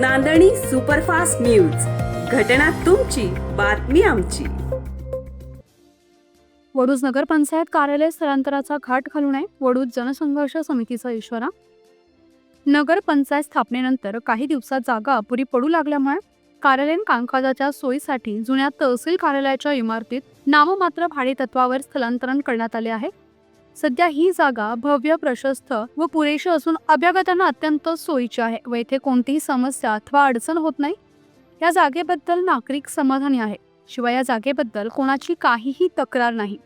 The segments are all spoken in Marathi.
नांदणी सुपरफास्ट न्यूज. घटना तुमची बातमी आमची. वडूज नगरपंचायत कार्यालय स्थलांतराचा घाट घालू नये वडूज जनसंघर्ष समितीचा इशारा. नगरपंचायत स्थापनेनंतर काही दिवसात जागा अपुरी पडू लागल्यामुळे कार्यालयीन कामकाजाच्या सोयीसाठी जुन्या तहसील कार्यालयाच्या इमारतीत नाममात्र भाडेतत्वावर स्थलांतरण करण्यात आले आहे. सध्या ही जागा भव्य प्रशस्त व पुरेशी असून अभ्यागतांना अत्यंत सोयीची आहे व येथे कोणतीही समस्या अथवा अडचण होत नाही. या जागेबद्दल नागरिक समाधानी आहे शिवाय या जागेबद्दल कोणाची काहीही तक्रार नाही.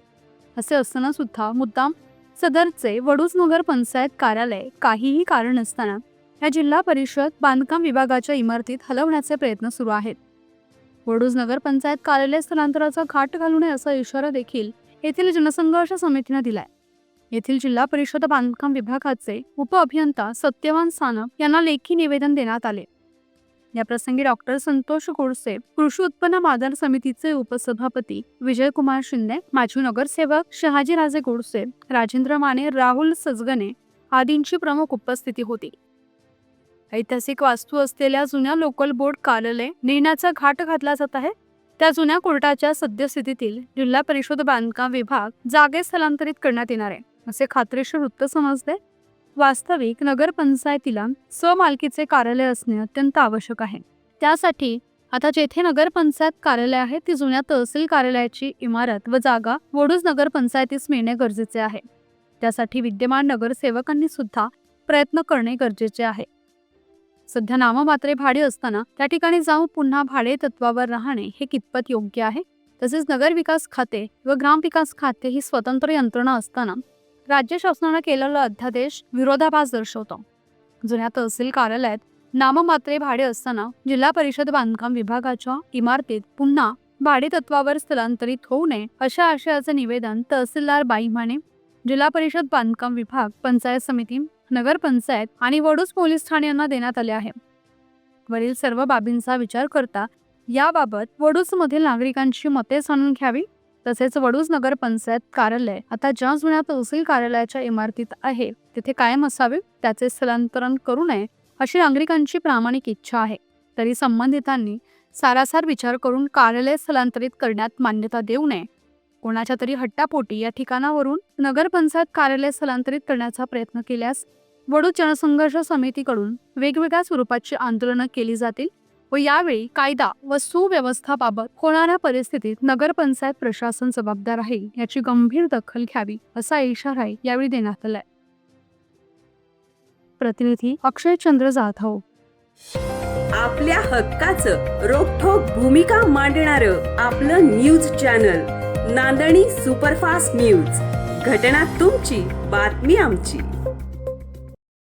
असे असताना सुद्धा मुद्दाम सदरचे वडूज नगर पंचायत कार्यालय काहीही कारण नसताना या जिल्हा परिषद बांधकाम विभागाच्या इमारतीत हलवण्याचे प्रयत्न सुरू आहेत. वडूज नगर पंचायत कार्यालय स्थलांतराचा घाट घालू नये असा इशारा देखील येथील जनसंघर्ष समितीने दिलाय. येथील जिल्हा परिषद बांधकाम विभागाचे उपअभियंता सत्यवान सानप यांना लेखी निवेदन देण्यात आले. या प्रसंगी डॉक्टर संतोष गोडसे कृषी उत्पन्न बाजार समितीचे उपसभापती विजयकुमार शिंदे माजी नगरसेवक शहाजीराजे गोडसे राजेंद्र माने राहुल सजगने आदींची प्रमुख उपस्थिती होती. ऐतिहासिक वास्तू असलेल्या जुन्या लोकल बोर्ड कार्यालय नेण्याचा घाट घातला जात आहे. त्या जुन्या कोर्टाच्या सद्यस्थितीतील जिल्हा परिषद बांधकाम विभाग जागे स्थलांतरित करण्यात येणार आहे. असे खात्रीशीर वृत्त समजते. वास्तविक नगरपंचायतीला स्वमालकीचे कार्यालय असणे अत्यंत आवश्यक आहे. त्यासाठी आता जेथे नगरपंचायत कार्यालय आहे ती जुन्या तहसील कार्यालयाची इमारत व जागा वडूज नगरपंचायतीस मिळणे गरजेचे आहे. त्यासाठी विद्यमान नगरसेवकांनी सुद्धा प्रयत्न करणे गरजेचे आहे. सध्या नाममात्रे भाडे असताना त्या ठिकाणी जाऊन पुन्हा भाडे तत्वावर राहणे हे कितपत योग्य आहे? तसेच नगर विकास खाते व ग्रामविकास खाते ही स्वतंत्र यंत्रणा असताना राज्य शासनानं केलेला अध्यादेश विरोधाभास दर्शवतो. जुन्या तहसील कार्यालयात नाममात्रे भाडे असताना जिल्हा परिषद बांधकाम विभागाच्या इमारतीत पुन्हा भाडे तत्वावर स्थलांतरित होऊ नये अशा आशयाचे निवेदन तहसीलदार बाई माने जिल्हा परिषद बांधकाम विभाग पंचायत समिती नगरपंचायत आणि वडूज पोलीस ठाणे यांना देण्यात आले आहे. वरील सर्व बाबींचा विचार करता याबाबत वडूसमधील नागरिकांची मते जाणून घ्यावी. तसेच वडूज नगर पंचायत कार्यालय आता ज्या जुन्या तहसील कार्यालयाच्या इमारतीत आहे तिथे कायम असावे त्याचे स्थलांतरण करू नये अशी नागरिकांची प्रामाणिक इच्छा आहे. तरी संबंधितांनी सारासार विचार करून कार्यालय स्थलांतरित करण्यात मान्यता देऊ नये. कोणाच्या तरी हट्टापोटी या ठिकाणावरून नगरपंचायत कार्यालय स्थलांतरित करण्याचा प्रयत्न केल्यास वडू जनसंघर्ष समितीकडून वेगवेगळ्या स्वरूपाची आंदोलनं केली जातील व यावेळी कायदा व सुव्यवस्थाबाबत होणाऱ्या परिस्थितीत नगरपंचायत प्रशासन जबाबदार आहे याची गंभीर दखल घ्यावी असा इशाराही यावेळी देण्यात आलाय. प्रतिनिधी अक्षय चंद्र जाधव. आपल्या हक्काचं रोखठोक भूमिका मांडणार आपलं news channel Nandani superfast news. घटना तुमची बातमी आमची.